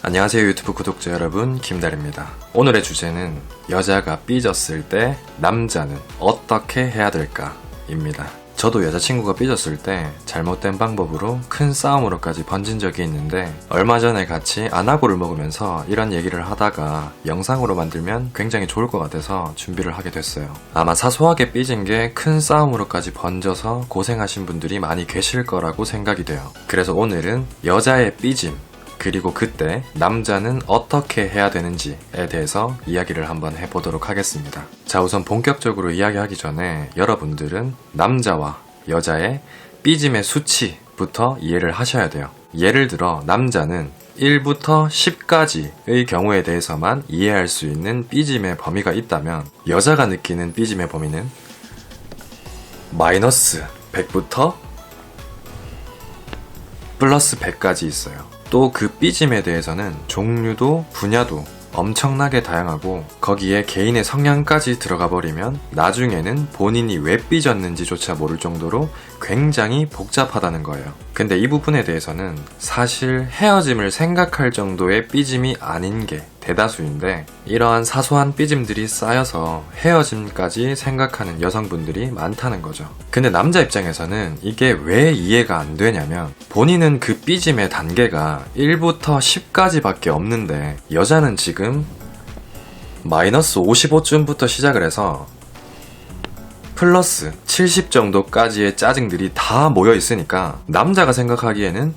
안녕하세요 유튜브 구독자 여러분 김달입니다. 오늘의 주제는 여자가 삐졌을 때 남자는 어떻게 해야 될까입니다. 저도 여자친구가 삐졌을 때 잘못된 방법으로 큰 싸움으로까지 번진 적이 있는데 얼마 전에 같이 안하고를 먹으면서 이런 얘기를 하다가 영상으로 만들면 굉장히 좋을 것 같아서 준비를 하게 됐어요. 아마 사소하게 삐진 게 큰 싸움으로까지 번져서 고생하신 분들이 많이 계실 거라고 생각이 돼요. 그래서 오늘은 여자의 삐짐 그리고 그때 남자는 어떻게 해야 되는지에 대해서 이야기를 한번 해보도록 하겠습니다. 자, 우선 본격적으로 이야기하기 전에 여러분들은 남자와 여자의 삐짐의 수치부터 이해를 하셔야 돼요. 예를 들어, 남자는 1부터 10까지의 경우에 대해서만 이해할 수 있는 삐짐의 범위가 있다면, 여자가 느끼는 삐짐의 범위는 마이너스 100부터 플러스 100까지 있어요. 또 그 삐짐에 대해서는 종류도 분야도 엄청나게 다양하고 거기에 개인의 성향까지 들어가 버리면 나중에는 본인이 왜 삐졌는지조차 모를 정도로 굉장히 복잡하다는 거예요. 근데 이 부분에 대해서는 사실 헤어짐을 생각할 정도의 삐짐이 아닌 게 대다수인데 이러한 사소한 삐짐들이 쌓여서 헤어짐까지 생각하는 여성분들이 많다는 거죠. 근데 남자 입장에서는 이게 왜 이해가 안 되냐면 본인은 그 삐짐의 단계가 1부터 10까지밖에 없는데 여자는 지금 마이너스 55쯤부터 시작을 해서 플러스 70 정도까지의 짜증들이 다 모여 있으니까 남자가 생각하기에는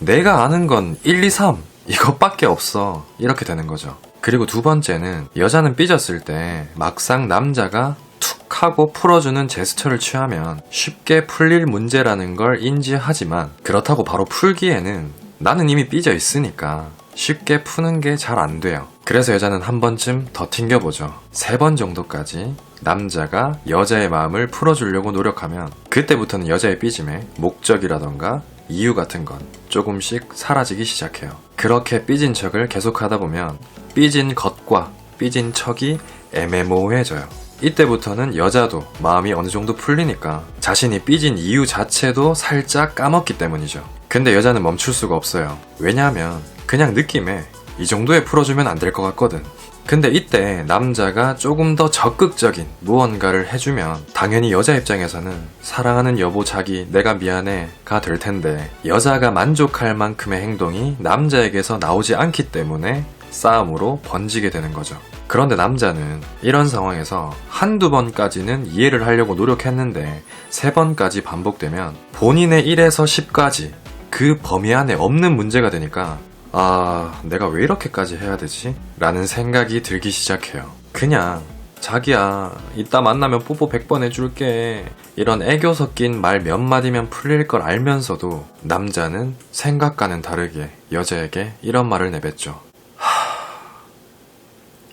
내가 아는 건 1, 2, 3 이것밖에 없어. 이렇게 되는 거죠. 그리고 두 번째는 여자는 삐졌을 때 막상 남자가 툭 하고 풀어주는 제스처를 취하면 쉽게 풀릴 문제라는 걸 인지하지만 그렇다고 바로 풀기에는 나는 이미 삐져 있으니까 쉽게 푸는 게 잘 안 돼요. 그래서 여자는 한 번쯤 더 튕겨보죠. 세 번 정도까지 남자가 여자의 마음을 풀어주려고 노력하면 그때부터는 여자의 삐짐에 목적이라던가 이유 같은 건 조금씩 사라지기 시작해요. 그렇게 삐진 척을 계속하다 보면 삐진 것과 삐진 척이 애매모호해져요. 이때부터는 여자도 마음이 어느 정도 풀리니까 자신이 삐진 이유 자체도 살짝 까먹기 때문이죠. 근데 여자는 멈출 수가 없어요. 왜냐하면 그냥 느낌에 이 정도에 풀어주면 안 될 것 같거든. 근데 이때 남자가 조금 더 적극적인 무언가를 해주면 당연히 여자 입장에서는 사랑하는 여보 자기 내가 미안해가 될 텐데 여자가 만족할 만큼의 행동이 남자에게서 나오지 않기 때문에 싸움으로 번지게 되는 거죠. 그런데 남자는 이런 상황에서 한두 번까지는 이해를 하려고 노력했는데 세 번까지 반복되면 본인의 1에서 10까지 그 범위 안에 없는 문제가 되니까 아, 내가 왜 이렇게까지 해야 되지? 라는 생각이 들기 시작해요. 그냥, 자기야, 이따 만나면 뽀뽀 100번 해줄게. 이런 애교 섞인 말 몇 마디면 풀릴 걸 알면서도 남자는 생각과는 다르게 여자에게 이런 말을 내뱉죠. 하...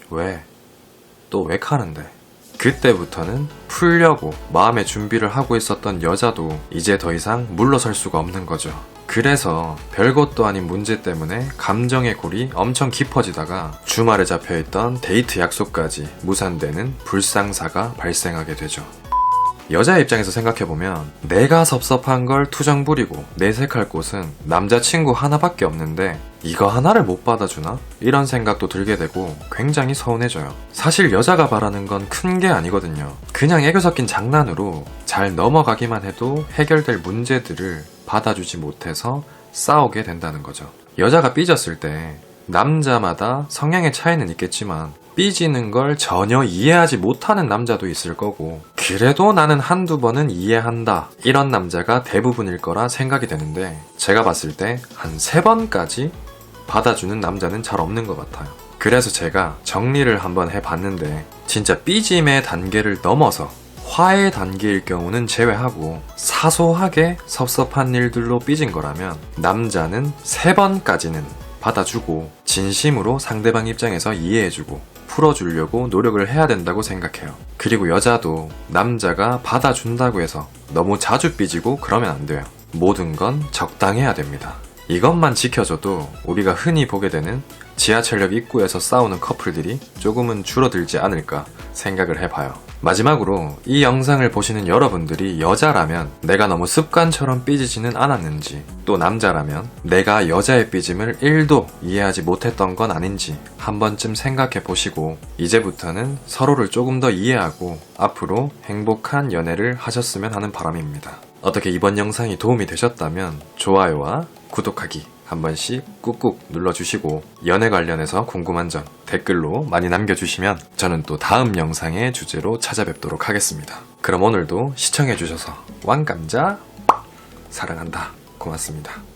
왜? 또 왜 카는데? 그때부터는 풀려고 마음의 준비를 하고 있었던 여자도 이제 더 이상 물러설 수가 없는 거죠. 그래서 별것도 아닌 문제 때문에 감정의 골이 엄청 깊어지다가 주말에 잡혀있던 데이트 약속까지 무산되는 불상사가 발생하게 되죠. 여자 입장에서 생각해보면 내가 섭섭한 걸 투정 부리고 내색할 곳은 남자친구 하나밖에 없는데 이거 하나를 못 받아주나? 이런 생각도 들게 되고 굉장히 서운해져요. 사실 여자가 바라는 건 큰 게 아니거든요. 그냥 애교 섞인 장난으로 잘 넘어가기만 해도 해결될 문제들을 받아주지 못해서 싸우게 된다는 거죠. 여자가 삐졌을 때 남자마다 성향의 차이는 있겠지만 삐지는 걸 전혀 이해하지 못하는 남자도 있을 거고 그래도 나는 한두 번은 이해한다 이런 남자가 대부분일 거라 생각이 되는데 제가 봤을 때 한 세 번까지 받아주는 남자는 잘 없는 것 같아요. 그래서 제가 정리를 한번 해봤는데 진짜 삐짐의 단계를 넘어서 화해 단계일 경우는 제외하고 사소하게 섭섭한 일들로 삐진 거라면 남자는 세 번까지는 받아주고 진심으로 상대방 입장에서 이해해주고 풀어주려고 노력을 해야 된다고 생각해요. 그리고 여자도 남자가 받아준다고 해서 너무 자주 삐지고 그러면 안 돼요. 모든 건 적당해야 됩니다. 이것만 지켜줘도 우리가 흔히 보게 되는 지하철역 입구에서 싸우는 커플들이 조금은 줄어들지 않을까 생각을 해봐요. 마지막으로 이 영상을 보시는 여러분들이 여자라면 내가 너무 습관처럼 삐지지는 않았는지 또 남자라면 내가 여자의 삐짐을 1도 이해하지 못했던 건 아닌지 한 번쯤 생각해 보시고 이제부터는 서로를 조금 더 이해하고 앞으로 행복한 연애를 하셨으면 하는 바람입니다. 어떻게 이번 영상이 도움이 되셨다면 좋아요와 구독하기 한 번씩 꾹꾹 눌러주시고 연애 관련해서 궁금한 점 댓글로 많이 남겨주시면 저는 또 다음 영상의 주제로 찾아뵙도록 하겠습니다. 그럼 오늘도 시청해주셔서 왕감자 사랑한다 고맙습니다.